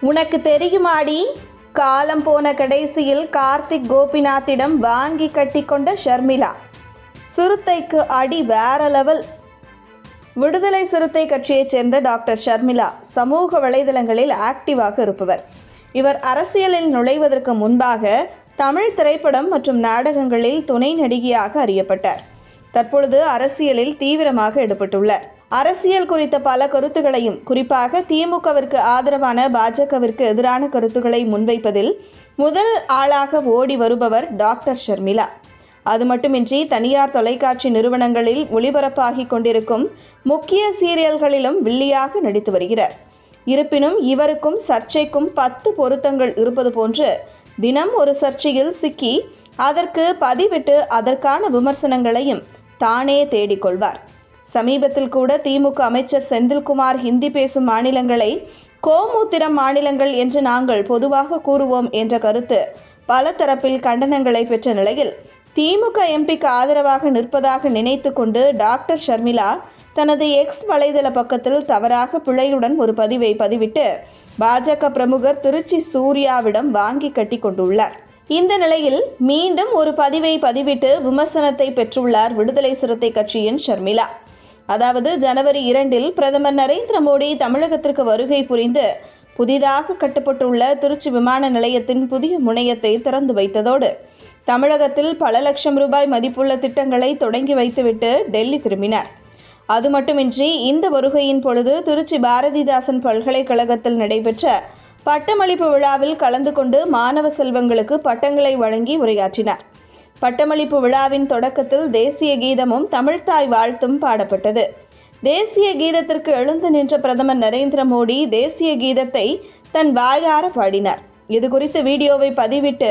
உனக்கு தெரியுமாடி? காலம் போன கடைசியில் கார்த்திக் கோபிநாத்திடம் வாங்கி கட்டிக்கொண்ட ஷர்மிளா. சிறுத்தைக்கு அடி வேற லெவல் விடுதலை சிறுத்தை கட்சியைச் சேர்ந்த டாக்டர் ஷர்மிளா சமூக வலைதளங்களில் ஆக்டிவாக இருப்பவர். இவர் அரசியலில் நுழைவதற்கு முன்பாக தமிழ் திரைப்படம் மற்றும் நாடகங்களில் துணை நடிகையாக அறியப்பட்டார். தற்பொழுது அரசியலில் தீவிரமாக ஈடுபட்டுள்ளார். அரசியல் குறித்த பல கருத்துகளையும் குறிப்பாக திமுகவிற்கு ஆதரவான பாஜகவிற்கு எதிரான கருத்துக்களை முன்வைப்பதில் முதல் ஆளாக ஓடி வருபவர் டாக்டர் ஷர்மிளா. அது மட்டுமின்றி தனியார் தொலைக்காட்சி நிறுவனங்களில் ஒளிபரப்பாகி கொண்டிருக்கும் முக்கிய சீரியல்களிலும் வில்லியாக நடித்து வருகிறார். இருப்பினும் இவருக்கும் சர்ச்சைக்கும் பத்து பொருத்தங்கள் இருப்பது போன்று தினம் ஒரு சர்ச்சையில் சிக்கி அதற்கு பதிவிட்டு அதற்கான விமர்சனங்களையும் தானே தேடிக்கொள்வார் சமீபத்தில் கூட திமுக அமைச்சர் செந்தில்குமார் ஹிந்தி பேசும் மாநிலங்களை கோமுத்திரம் மாநிலங்கள் என்று நாங்கள் பொதுவாக கூறுவோம் என்ற கருத்து பல தரப்பில் கண்டனங்களை பெற்ற நிலையில் திமுக எம்பிக்கு ஆதரவாக நிற்பதாக நினைத்து கொண்டு டாக்டர் ஷர்மிளா தனது எக்ஸ் வலைதள பக்கத்தில் தவறாக பிழையுடன் ஒரு பதிவை பதிவிட்டு பாஜக பிரமுகர் திருச்சி சூர்யாவிடம் வாங்கி கட்டி கொண்டுள்ளார். இந்த நிலையில் மீண்டும் ஒரு பதிவை பதிவிட்டு விமர்சனத்தை பெற்றுள்ளார் விடுதலை சிறுத்தை கட்சியின் ஷர்மிளா. அதாவது ஜனவரி இரண்டில் பிரதமர் நரேந்திர மோடி தமிழகத்திற்கு வருகை புரிந்து புதிதாக கட்டப்பட்டுள்ள திருச்சி விமான நிலையத்தின் புதிய முனையத்தை திறந்து வைத்ததோடு தமிழகத்தில் பல லட்சம் ரூபாய் மதிப்புள்ள திட்டங்களை தொடங்கி வைத்துவிட்டு டெல்லி திரும்பினார். அது மட்டுமின்றி இந்த வருகையின் பொழுது திருச்சி பாரதிதாசன் பல்கலைக்கழகத்தில் நடைபெற்ற பட்டமளிப்பு விழாவில் கலந்து கொண்டு மாணவ செல்வங்களுக்கு பட்டங்களை வழங்கி உரையாற்றினார். பட்டமளிப்பு விழாவின் தொடக்கத்தில் தேசிய கீதமும் தமிழ்த்தாய் வாழ்த்தும் பாடப்பட்டது. தேசிய கீதத்திற்கு எழுந்து நின்ற பிரதமர் நரேந்திர மோடி தேசிய கீதத்தை தன் வாயார பாடினார். இது குறித்து வீடியோவை பதிவிட்டு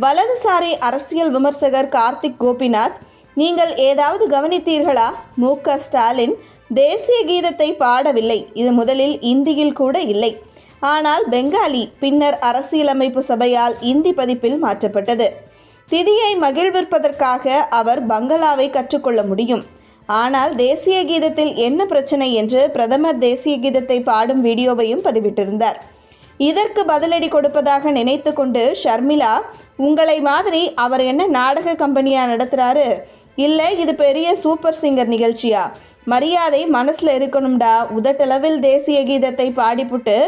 வலதுசாரி அரசியல் விமர்சகர் கார்த்திக் கோபிநாத் நீங்கள் ஏதாவது கவனித்தீர்களா? மு. ஸ்டாலின் தேசிய கீதத்தை பாடவில்லை. இது முதலில் இந்தியில் கூட இல்லை. ஆனால் பெங்காலி பின்னர் அரசியலமைப்பு சபையால் இந்தி பதிப்பில் மாற்றப்பட்டது. திதியை மகிழ்விப்பதற்காக அவர் பங்களாவை கற்றுக்கொள்ள முடியும். ஆனால் தேசிய கீதத்தில் என்ன பிரச்சனை என்று பிரதமர் தேசிய கீதத்தை பாடும் வீடியோவையும் பதிவிட்டிருந்தார். இதற்கு பதிலடி கொடுப்பதாக நினைத்து கொண்டு ஷர்மிளா உங்களை மாதிரி அவர் என்ன நாடக கம்பெனியா நடத்துறாரு? இல்லை இது பெரிய சூப்பர் சிங்கர் நிகழ்ச்சியா? மரியாதை மனசில் இருக்கணும்டா. உதட்டளவில் தேசிய கீதத்தை பாடிப்புட்டு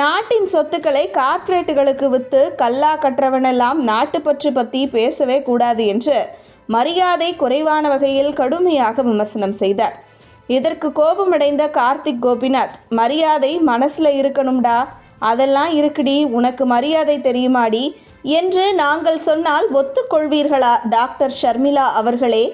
நாட்டின் சொத்துக்களை கார்ப்பரேட்டுகளுக்கு விற்று கல்லா கற்றவனெல்லாம் நாட்டுப்பற்று பற்றி பேசவே கூடாது என்று மரியாதை குறைவான வகையில் கடுமையாக விமர்சனம் செய்தார். இதற்கு கோபமடைந்த கார்த்திக் கோபிநாத் மரியாதை மனசுல இருக்கணும்டா. அதெல்லாம் இருக்குடி. உனக்கு மரியாதை தெரியுமாடி? என்று நாங்கள் சொன்னால் ஒத்துக்கொள்வீர்களா டாக்டர் ஷர்மிளா அவர்களே?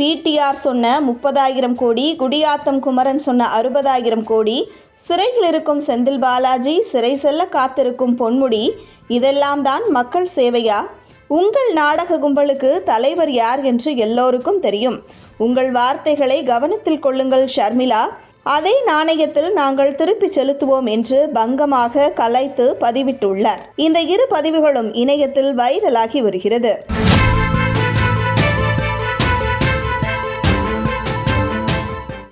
பிடிஆர் சொன்ன முப்பதாயிரம் கோடி குடியாத்தம் குமரன் சொன்ன அறுபதாயிரம் கோடி சிறையில் இருக்கும் செந்தில் பாலாஜி சிறை செல்ல காத்திருக்கும் பொன்முடி இதெல்லாம் தான் மக்கள் சேவையா? உங்கள் நாடக கும்பலுக்கு தலைவர் யார் என்று எல்லோருக்கும் தெரியும். உங்கள் வார்த்தைகளை கவனத்தில் கொள்ளுங்கள் ஷர்மிளா. அதே நாணயத்தில் நாங்கள் திருப்பி செலுத்துவோம் என்று பங்கமாக கலைத்து பதிவிட்டுள்ளார். இந்த இரு பதிவுகளும் இணையத்தில் வைரலாகி வருகிறது.